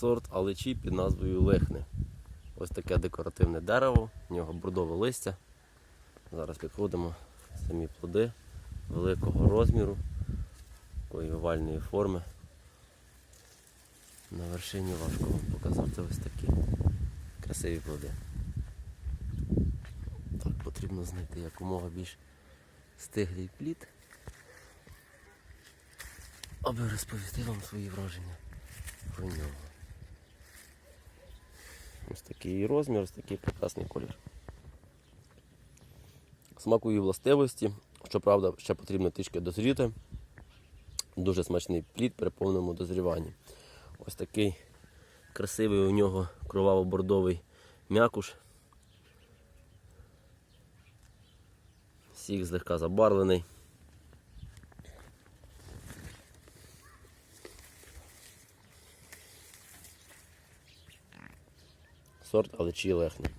Сорт алечі під назвою Лехне. Ось таке декоративне дерево, в нього бордове листя. Зараз підходимо самі плоди великого розміру, такої овальної форми. На вершині важко вам показати ось такі красиві плоди. Так, потрібно знайти якомога більш стиглий плід, аби розповісти вам свої враження про нього. Такий розмір, ось такий прекрасний колір. Смакові властивості, щоправда, ще потрібно трішки дозріти. Дуже смачний плід при повному дозріванні. Ось такий красивий у нього кроваво-бордовий м'якуш. Сік злегка забарвлений. Сорт алечі лехне.